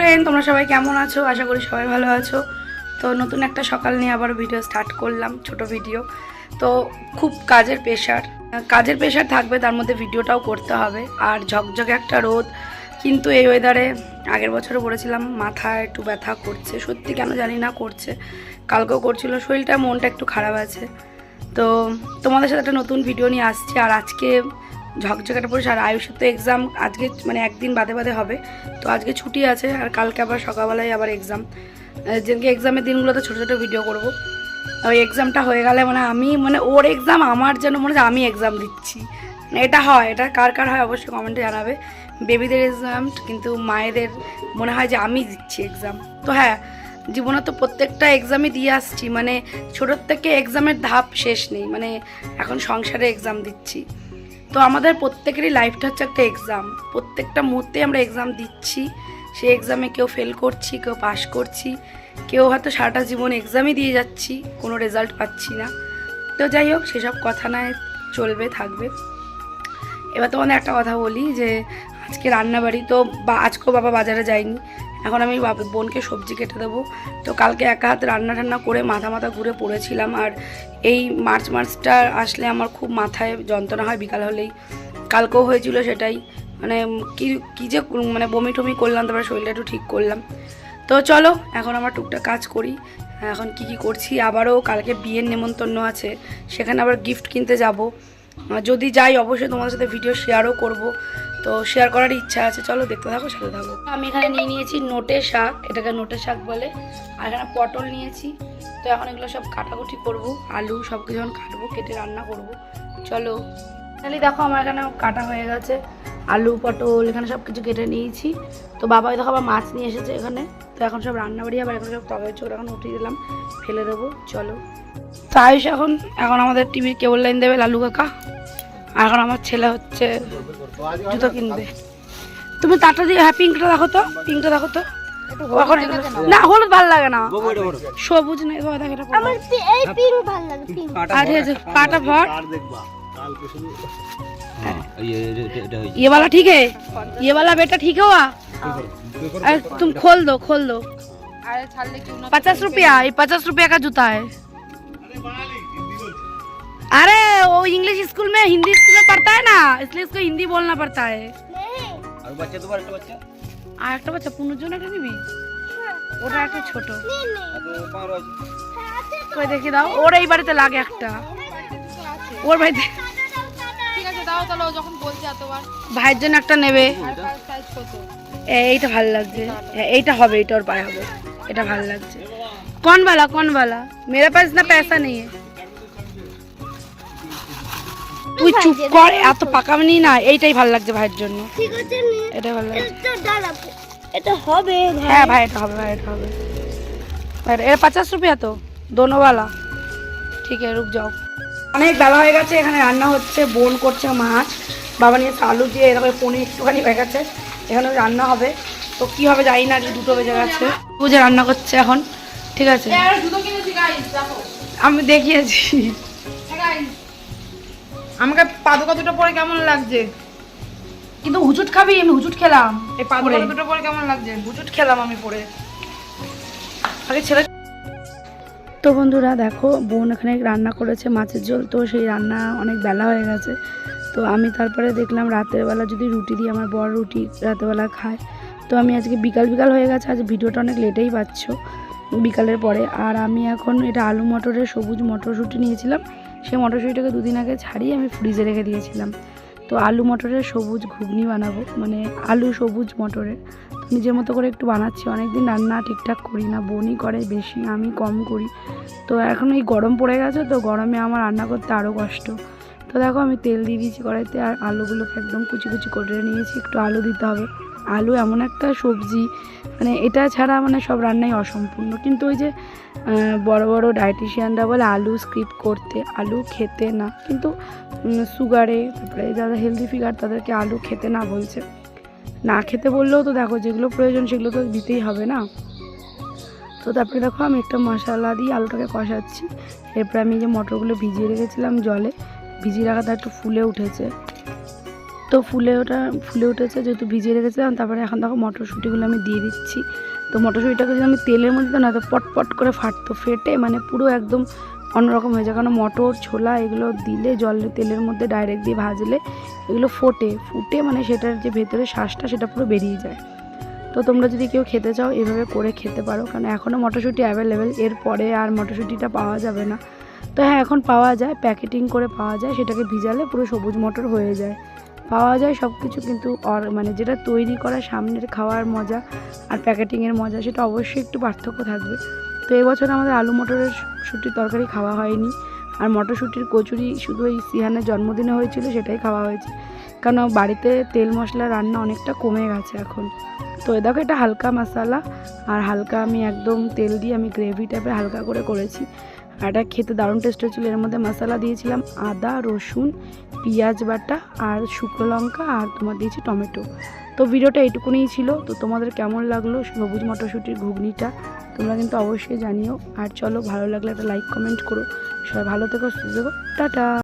Friend তোমরা সবাই কেমন আছো? আশা করি সবাই ভালো আছো। তো নতুন একটা সকাল নিয়ে আবার ভিডিও স্টার্ট করলাম, ছোট ভিডিও তো খুব কাজের প্রেশার কাজের প্রেশার থাকবে, তার মধ্যে ভিডিওটাও করতে হবে। আর ঝকঝকে একটা রোদ, কিন্তু এই ওয়েদারে আগের বছরও পড়েছিলাম মাথায় একটু ব্যথা করছে। সত্যি কেন জানি না, করছে। কালকেও করছিল, শরীরটা মনটা একটু খারাপ আছে। তো তোমাদের সাথে একটা নতুন ভিডিও নিয়ে আসছি। আর আজকে ঝকঝকাটা পড়েছে আর আয়ুষের তো এক্সাম আজকে মানে একদিন বাদে বাদে হবে। তো আজকে ছুটি আছে, আর কালকে আবার সকালবেলায় আবার এক্সাম যেদিনকে এক্সামের দিনগুলোতে ছোটো ছোটো ভিডিও করব। ওই এক্সামটা হয়ে গেলে মানে আমি মানে ওর এক্সাম আমার যেন মনে হচ্ছে আমি এক্সাম দিচ্ছি। মানে এটা হয়, এটা কার কার হয় অবশ্যই কমেন্টে জানাবে। বেবিদের এক্সাম কিন্তু মায়েদের মনে হয় যে আমি দিচ্ছি এক্সাম তো হ্যাঁ জীবনে তো প্রত্যেকটা এক্সামই দিয়ে আসছি। মানে ছোটোর থেকে এক্সামের ধাপ শেষ নেই। মানে এখন সংসারে এক্সাম দিচ্ছি। তো আমাদের প্রত্যেকেরই লাইফটা হচ্ছে একটা এক্সাম প্রত্যেকটা মুহূর্তে আমরা এক্সাম দিচ্ছি সেই এক্সামে কেউ ফেল করছি, কেউ পাশ করছি, কেউ হয়তো সারাটা জীবন এক্সামই দিয়ে যাচ্ছি, কোনো রেজাল্ট পাচ্ছি না। তো যাই হোক, সেসব কথা নয়, চলবে, থাকবে। এবার তোমাদের একটা কথা বলি যে, আজকে রান্নাবাড়ি তো বা, আজকেও বাবা বাজারে যায়নি। এখন আমি বোনকে সবজি কেটে দেবো। তো কালকে একা হাতে রান্না টান্না করে মাথা মাথা ঘুরে পড়েছিলাম, আর এই মার্চ মার্চটা আসলে আমার খুব মাথায় যন্ত্রণা হয় বিকাল হলেই। কালকেও হয়েছিল সেটাই। মানে কি, কী যে মানে বমি টমি করলাম, তারপরে শরীরটা একটু ঠিক করলাম। তো চলো, এখন আমার টুকটাক কাজ করি। এখন কি কি করছি, আবারও কালকে বিয়ের নেমন্তন্ন আছে, সেখানে আবার গিফট কিনতে যাব। যদি যাই, অবশ্যই তোমাদের সাথে ভিডিও শেয়ারও করব। তো শেয়ার করার ইচ্ছা আছে, চলো দেখতে থাকো, সাথে থাকো। আমি এখানে নিয়ে নিয়েছি নোটে শাক, এটাকে নোটে শাক বলে। আর এখানে পটল নিয়েছি। তো এখন এগুলো সব কাটাকুটি করব, আলু সব কিছু যখন কাটবো, কেটে রান্না করব। চলো। তাহলে দেখো আমার এখানে কাটা হয়ে গেছে। আলু পটল এখানে সব কিছু কেটে নিয়েছি। তো বাবা দেখো আবার মাছ নিয়ে এসেছে এখানে। তো এখন সব রান্না বাড়ি আবার এখন সব তবে চোর এখন উঠিয়ে দিলাম ফেলে দেবো চলো। তো আয়ুষ এখন এখন আমাদের টিভির কেবল লাইন দেবে লালু কাকা। আর এখন আমার ছেলে হচ্ছে জুতো কিনবে। তুমি তারটা দিয়ে হ্যাঁ পিঙ্কটা দেখো তো পিঙ্কটা দেখো তো। এখন না হলুদ ভালো লাগে না। সবুজ নেই বাবা দেখ এটা আমার এই পিঙ্ক ভালো লাগে পিঙ্ক আর ঠিক কাটা ভর। ये ये वाला ठीक है ये वाला बेटा ठीक है हुआ अरे तुम खोल दो खोल दो पचास रुपया ये पचास रुपया का जूता है अरे वो इंग्लिश स्कूल में हिंदी स्कूल में पढ़ता है ना इसलिए इसको हिंदी बोलना पड़ता है और बच्चे तो बड़ा बच्चा আর একটা বাচ্চা পুনর্জন একটা নিবি ওটা একটা ছোট अब कहाँ रहो কই দেখি দাও ওর এই বাড়িতে লাগে একটা ওর বাড়িতে ঠিক আছে দাও তাহলে ও যখন বলছে এতবার ভাইয়ের জন্য একটা নেবে সাইজ কত এ- এইটা ভালো লাগছে হ্যাঁ, এইটা হবে এইটা ওর পায়ে হবে এটা ভালো লাগছে कौन वाला कौन वाला मेरे पास इतना पैसा नहीं है তুই চুপ কর এত পাকামনি না এইটাই ভালো লাগছে ভাইয়ের জন্য ঠিক আছে নিয়ে এটাই ভালো লাগছে এটা দাঁড়া এটা হবে ভাই হ্যাঁ ভাই এটা হবে ভাই এটা হবে ভাই এটা পঞ্চাশ রুপিয়া তো দোনো वाला ঠিক আছে রুক যাও অনেক বেলা হয়ে গেছে এখানে রান্না হচ্ছে বোন করছে মাছ বাবা নিয়ে আলু দিয়ে এরকম পনির একটুখানি হয়ে গেছে এখানে রান্না হবে। তো কি হবে জানি না আজকে দুটো বেজে গেছে। বুঝে রান্না করছে এখন ঠিক আছে। আমি দেখিয়েছি। আমাকে পাদুকা দুটো পরে কেমন লাগছে? কিন্তু হুচুট খাবি আমি হুচুট খেলাম এই পাদুকা দুটো পরে কেমন লাগছে? হুচুট খেলাম আমি পরে। আগে ছেলে তো বন্ধুরা দেখো, বোন এখানে রান্না করেছে মাছের ঝোল, তো সেই রান্না অনেক বেলা হয়ে গেছে। তো আমি তারপরে দেখলাম রাতের বেলা যদি রুটি দিই, আমার বড় রুটি রাতেরবেলা খায়। তো আমি আজকে বিকাল বিকাল হয়ে গেছে, আজ ভিডিওটা অনেক লেটেই পাচ্ছ বিকালের পরে। আর আমি এখন এটা আলু মটরের সবুজ মটরশুঁটি নিয়েছিলাম, সেই মটরশুঁটিটাকে দুদিন আগে ছাড়িয়ে আমি ফ্রিজে রেখে দিয়েছিলাম। তো আলু মটরের সবুজ ঘুগনি বানাবো মানে আলু সবুজ মটরের। নিজের মতো করে একটু বানাচ্ছি। অনেকদিন রান্না ঠিকঠাক করি না বোনই করে বেশি, আমি কম করি। তো এখন এই গরম পড়ে গেছে তো গরমে আমার রান্না করতে আরও কষ্ট। তো দেখো আমি তেল দিয়ে দিয়েছি কড়াইতে আর আলুগুলোকে একদম কুচি কুচি করে নিয়েছি, একটু আলু দিতে হবে। আলু এমন একটা সবজি মানে এটা ছাড়া মানে সব রান্নাই অসম্পূর্ণ। কিন্তু ওই যে বড় বড় ডায়েটিশিয়ানরা বলে আলু স্কিপ করতে, আলু খেতে না। কিন্তু সুগারে তারপরে যারা হেলদি ফিগার তাদেরকে আলু খেতে না বলছে। না খেতে বললেও তো দেখো যেগুলো প্রয়োজন সেগুলো তো দিতেই হবে না। তো তারপরে দেখো আমি একটা মশলা দিয়ে আলুটাকে কষাচ্ছি। এরপরে আমি যে মটরগুলো ভিজিয়ে রেখেছিলাম জলে, ভিজিয়ে রাখাটা একটু ফুলে উঠেছে। তো ফুলে ওটা ফুলে উঠেছে যেহেতু ভিজিয়ে রেখেছিলাম, তারপরে এখন দেখো মটরশুঁটিগুলো আমি দিয়ে দিচ্ছি। তো মটরশুঁটিটাকে যদি আমি তেলের মধ্যে না, তো পটপট করে ফাটতো, ফেটে মানে পুরো একদম অন্যরকম হয়ে যায়। কারণ মটর, ছোলা এগুলো দিলে জলের তেলের মধ্যে ডাইরেক্ট দিয়ে ভাজলে এগুলো ফোটে। ফুটে মানে সেটার যে ভেতরে শ্বাসটা সেটা পুরো বেরিয়ে যায়। তো তোমরা যদি কেউ খেতে চাও, এভাবে করে খেতে পারো। কারণ এখনও মটরশুঁটি অ্যাভেলেবেল এরপরে আর মটরশুঁটিটা পাওয়া যাবে না। তো হ্যাঁ এখন পাওয়া যায়, প্যাকেটিং করে পাওয়া যায়, সেটাকে ভিজালে পুরো সবুজ মটর হয়ে যায়। পাওয়া যায় সব কিছু কিন্তু অর মানে যেটা তৈরি করা সামনের খাওয়ার মজা আর প্যাকেটিংয়ের মজা, সেটা অবশ্যই একটু পার্থক্য থাকবে। তো এবছর আমাদের আলু মটরের শুটির তরকারি খাওয়া হয়নি। আর মটরশুঁটির কচুরি শুধু এই সিহানের জন্মদিনে হয়েছিল, সেটাই খাওয়া হয়েছে। কারণ বাড়িতে তেল মশলা রান্না অনেকটা কমে গেছে এখন। তো এ দেখো এটা হালকা মশলা, আর হালকা আমি একদম তেল দিয়ে আমি গ্রেভি টাইপের হালকা করে করেছি। এটা খেতে দারুণ টেস্ট হয়েছিল। এর মধ্যে মশলা দিয়েছিলাম আদা, রসুন, পেঁয়াজ বাটা আর শুকনো লঙ্কা আর তোমার দিয়েছি টমেটো। তো ভিডিওটা এইটুকুনিই ছিল। তো তোমাদের কেমন লাগল সবুজ মটরশুঁটির ঘুগনিটা তোমরা কিন্তু অবশ্যই জানিও। আর চলো ভালো লাগলে একটা লাইক কমেন্ট করো। সবাই ভালো থেকো, সুস্থ থেকো। টাটা!